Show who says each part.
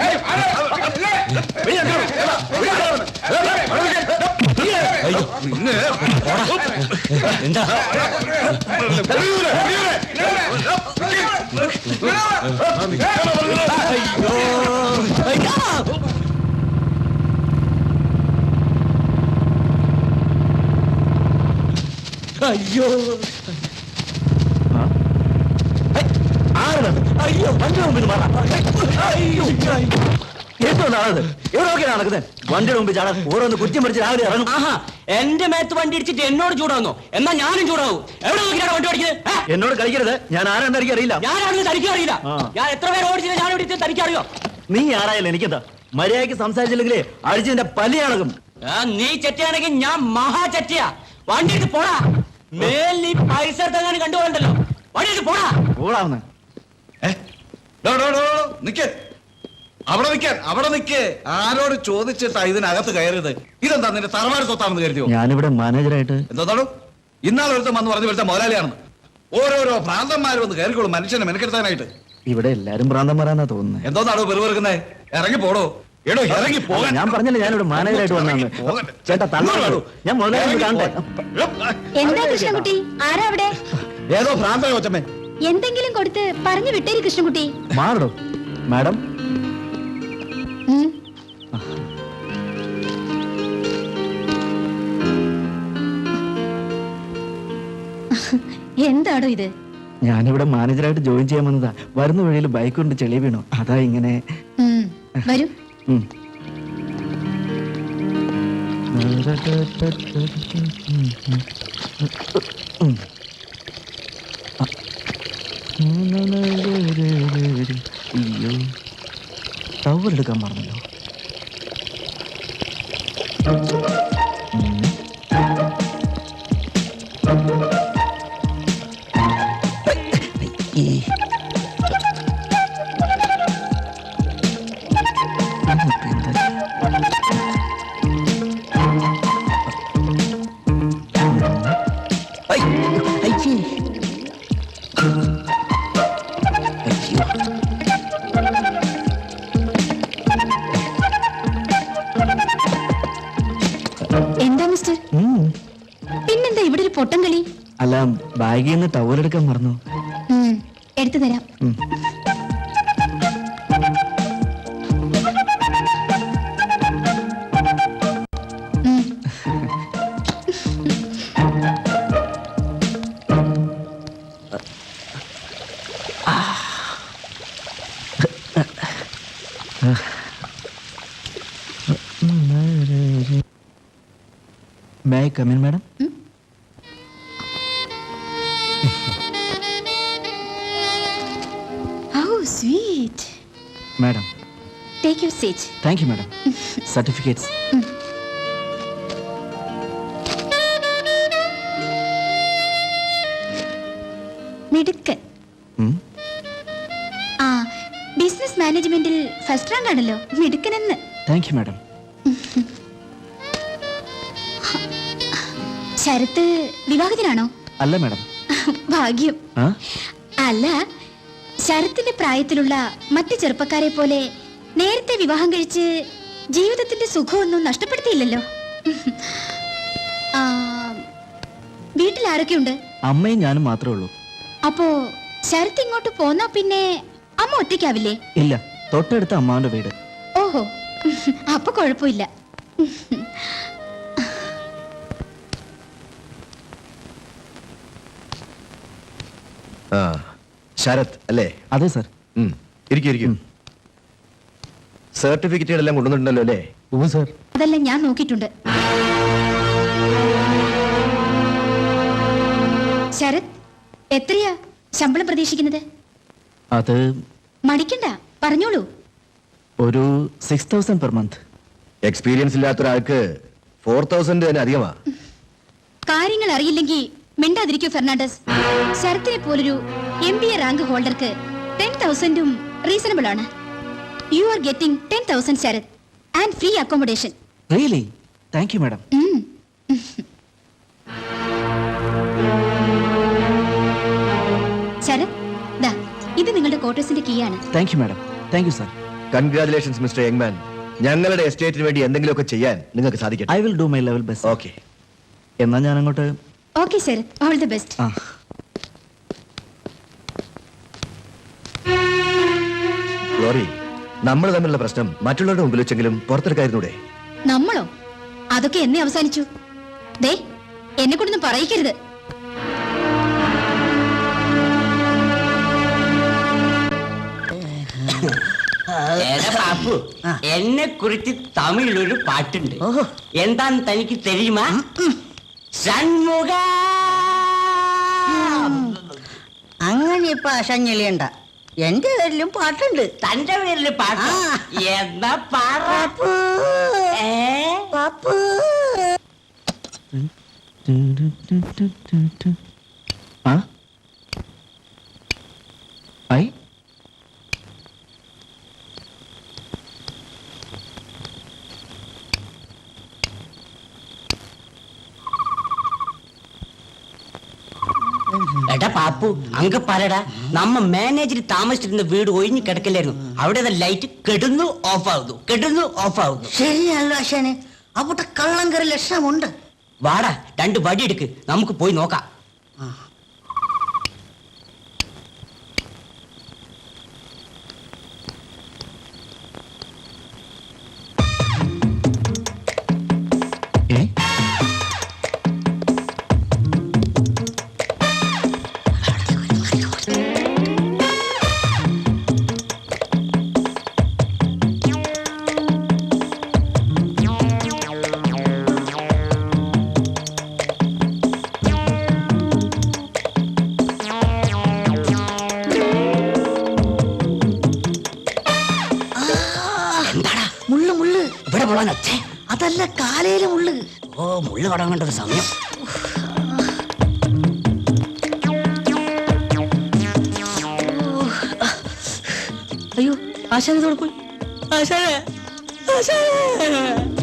Speaker 1: നിൽക്കാൻ നിൽക്കണം
Speaker 2: എന്താ അയ്യോ ആരത് അയ്യോ വണ്ടി മുമ്പിൽ മാറാ. അയ്യോ. എന്തോ നാളത് എവിടെ നോക്കിയാണ് നടക്കുന്നത്? വണ്ടിയുടെ മുമ്പിൽ ചാടാൻ ഓരോന്ന് കുറ്റം പിടിച്ച് രാവിലെ ഇറങ്ങും.
Speaker 3: ആഹാ എന്റെ മേത്ത് വണ്ടി ഇടിച്ചിട്ട് എന്നോട് ചൂടാവുന്നു? എന്നാ ഞാനും ചൂടാവും. എവിടെ നോക്കിയാണ് വണ്ടി ഓടിക്കുന്നത്?
Speaker 2: എന്നോട് കളിക്കരുത്. ഞാൻ ആരാന്ന് എനിക്ക് അറിയില്ല
Speaker 3: ഞാനാണെന്ന് തനിക്ക് അറിയില്ല. ഞാൻ എത്ര പേര് ഓടിച്ചില്ല ഞാൻ ഓടിച്ചത് തനിക്ക് അറിയോ
Speaker 2: നീ ആരായാലും എനിക്കെന്താ? മര്യാദയ്ക്ക് സംസാരിച്ചില്ലെങ്കിലേ അടിച്ചതിന്റെ
Speaker 3: പലിയാണകും നീ ചെറ്റിയാണെങ്കിൽ ഞാൻ മഹാ ചെറ്റിയാ വണ്ടി എടുത്ത് പോടാ. മേൽ നീ പൈസ എടുത്തെങ്ങാനും കണ്ടുപോകണ്ടല്ലോ. വണ്ടി എടുത്ത് പോടാ.
Speaker 2: ഓടാവുന്ന
Speaker 1: നിക്ക്. അവിടെ നിൽക്കാൻ അവിടെ നിക്കേ. ആരോട് ചോദിച്ചിട്ടാ ഇതിനകത്ത് കയറിയത്? ഇതെന്താ നിന്റെ തറവാട് സ്വത്താണെന്ന് കരുതിയോ?
Speaker 2: ഞാനിവിടെ മാനേജറായിട്ട്
Speaker 1: എന്താണോ ഇന്നാൾ ഒരുത്തം വന്ന് പറഞ്ഞു വിളിച്ച മുതലാളിയാണെന്ന്. ഓരോരോ ഭ്രാന്തന്മാർ വന്ന് കയറിക്കോളും മനുഷ്യനെ മെനക്കെടുത്താനായിട്ട്.
Speaker 2: ഇവിടെ എല്ലാരും ഭ്രാന്തന്മാരാന്നാ തോന്നുന്നത്
Speaker 1: എന്തോന്നാണോ പെരുവെറുക്കുന്നേ ഇറങ്ങി പോടോ. എടോ ഇറങ്ങി പോകാൻ.
Speaker 2: ഞാൻ പറഞ്ഞില്ല ഞാനിവിടെ മാനേജറായിട്ട്
Speaker 1: വന്നാണ്.
Speaker 2: ചേട്ടാ തള്ളു ഞാൻ മുതലാളി കാണട്ടെ.
Speaker 4: എന്താ ആരാ അവിടെ?
Speaker 1: ഏതോ ഭ്രാന്തമേ കൊച്ചമ്മേ.
Speaker 4: എന്തെങ്കിലും കൊടുത്ത് പറഞ്ഞു വിട്ടേരി കൃഷ്ണൻകുട്ടി.
Speaker 2: മാറോ മാഡം?
Speaker 4: എന്താണോ എന്താടോ ഇത്?
Speaker 2: ഞാനിവിടെ മാനേജറായിട്ട് ജോയിൻ ചെയ്യാൻ വന്നതാ. വരുന്ന വഴിയിൽ ബൈക്ക് കൊണ്ട് ചെളി വീണു. അതാ ഇങ്ങനെ.
Speaker 4: വരൂ.
Speaker 2: ഉം. അയ്യോ ടവലെടുക്കാൻ മറന്നല്ലോ ഉം. ഈ. ബാഗിൽ നിന്ന് ടവലെടുക്കാൻ മറന്നു
Speaker 4: ഉം. എടുത്തു തരാം.
Speaker 2: May I come in madam
Speaker 4: Sweet.
Speaker 2: Madam
Speaker 4: Take your seat.
Speaker 2: Thank you madam certificates
Speaker 4: മിടുക്കൻ. ആ ബിസിനസ് മാനേജ്മെന്റിൽ ഫസ്റ്റ് റാങ്ക് ആണല്ലോ. മിടുക്കനെന്ന്.
Speaker 2: താങ്ക് യു മാഡം
Speaker 4: ശരത്ത് വിവാഹത്തിനാണോ
Speaker 2: അല്ല മാഡം
Speaker 4: ഭാഗ്യം. അല്ല ശരത്തിന്റെ പ്രായത്തിലുള്ള മറ്റു ചെറുപ്പക്കാരെ പോലെ നേരത്തെ വിവാഹം കഴിച്ച് ജീവിതത്തിന്റെ സുഖമൊന്നും നഷ്ടപ്പെടുത്തിയില്ലല്ലോ. വീട്ടിൽ ആരൊക്കെയുണ്ട്?
Speaker 2: അമ്മയും ഞാനും മാത്രമേ ഉള്ളൂ.
Speaker 4: അപ്പോ ശരത് ഇങ്ങോട്ട് പോന്നാ പിന്നെ അമ്മ ഒറ്റയ്ക്കാവില്ലേ?
Speaker 2: ഇല്ല തൊട്ടടുത്ത അമ്മാവന്റെ വീട്.
Speaker 4: ഓഹോ അപ്പൊ കുഴപ്പമില്ല.
Speaker 5: ശരത് അല്ലേ?
Speaker 2: അതെ സർ.
Speaker 5: ഇരിക്കും ഇരിക്കും. സർട്ടിഫിക്കറ്റുകളെല്ലാം കൊണ്ടുവന്നിട്ടുണ്ടല്ലോ അല്ലേ?
Speaker 2: ഓ സർ.
Speaker 4: അതെല്ലാം ഞാൻ നോക്കിയിട്ടുണ്ട്. ശരത് എത്രയാ ശമ്പളം പ്രതീക്ഷിക്കുന്നത്?
Speaker 2: അത്
Speaker 4: മടിക്കണ്ട പറഞ്ഞോളൂ.
Speaker 2: ഒരു six thousand per month
Speaker 5: experience ഇല്ലാത്ത ഒരാൾക്ക് ഫോർ തൗസൻഡ് തന്നെ അധികമാ.
Speaker 4: കാര്യങ്ങൾ അറിയില്ലെങ്കിൽ മിണ്ടാതിരിക്കൂ ഫെർണാണ്ടസ്. ശരത്തിനെ പോലൊരു എം ബി എ റാങ്ക് ഹോൾഡർക്ക് ടെൻ തൗസൻഡും റീസണബിൾ ആണ്. You are getting ten thousand Sharath and free accommodation
Speaker 2: really thank you madam
Speaker 4: Sharath ദാ ഇത് നിങ്ങളുടെ ക്വാർട്ടേഴ്സിന്റെ കീ ആണ്.
Speaker 2: Thank you madam thank you sir
Speaker 5: congratulations mister യങ്മാൻ ഞങ്ങളുടെ എസ്റ്റേറ്റിന് വേണ്ടി എന്തെങ്കിലുമൊക്കെ ചെയ്യാൻ നിങ്ങൾക്ക് സാധിക്കട്ടെ?
Speaker 2: I will do my level best
Speaker 5: okay
Speaker 2: എന്നാ ഞാൻ അങ്ങോട്ട്
Speaker 4: okay Sharath all the best
Speaker 5: നമ്മൾ തമ്മിലുള്ള പ്രശ്നം മറ്റുള്ളവരുടെ മുമ്പിൽ വെച്ചെങ്കിലും പുറത്തെടുക്കായിരുന്നൂടെ
Speaker 4: നമ്മളോ? അതൊക്കെ എന്നെ അവസാനിച്ചു. ദേ എന്നെ കൊണ്ടൊന്നും പറയിക്കരുത്.
Speaker 3: പാപ്പു എന്നെ കുറിച്ച് തമിഴിലൊരു പാട്ടുണ്ട്. എന്താന്ന് തനിക്ക് തെരയുമാ ഷൺമുഖ.
Speaker 6: അങ്ങനെ ഇപ്പൊ അശഞ്ഞെളിയണ്ട എന്റെ പേരിലും പാട്ടുണ്ട്
Speaker 3: തന്റെ പേരിൽ പാട്ട്
Speaker 6: ആ.
Speaker 3: എന്താ പാറ ഏ
Speaker 6: പാപ്പു
Speaker 2: ആ ഐ
Speaker 3: പാപ്പു അങ്ങ് പറടാ നമ്മ മാനേജർ താമസിച്ചിരുന്ന വീട് ഒഴിഞ്ഞു കിടക്കില്ലായിരുന്നു. അവിടെ ലൈറ്റ് കെടുന്നു ഓഫ് ആവുന്നു കെടുന്നു ഓഫ് ആവുന്നു
Speaker 6: ശരിയല്ല അശനെ അവിടെ കള്ളം കയറി ലക്ഷണമുണ്ട്.
Speaker 3: വാടാ രണ്ട് വടി എടുക്ക് നമുക്ക് പോയി നോക്കാം. ഇവിടെ ഒച്ചേ
Speaker 6: അതല്ല കാലയിലെ മുള്ളു.
Speaker 3: ഓ മുള്ളു കടങ്ങേണ്ട ഒരു സമയം.
Speaker 6: അയ്യോ ആശാന പോയി.
Speaker 3: ആശാനെ ആശാനെ.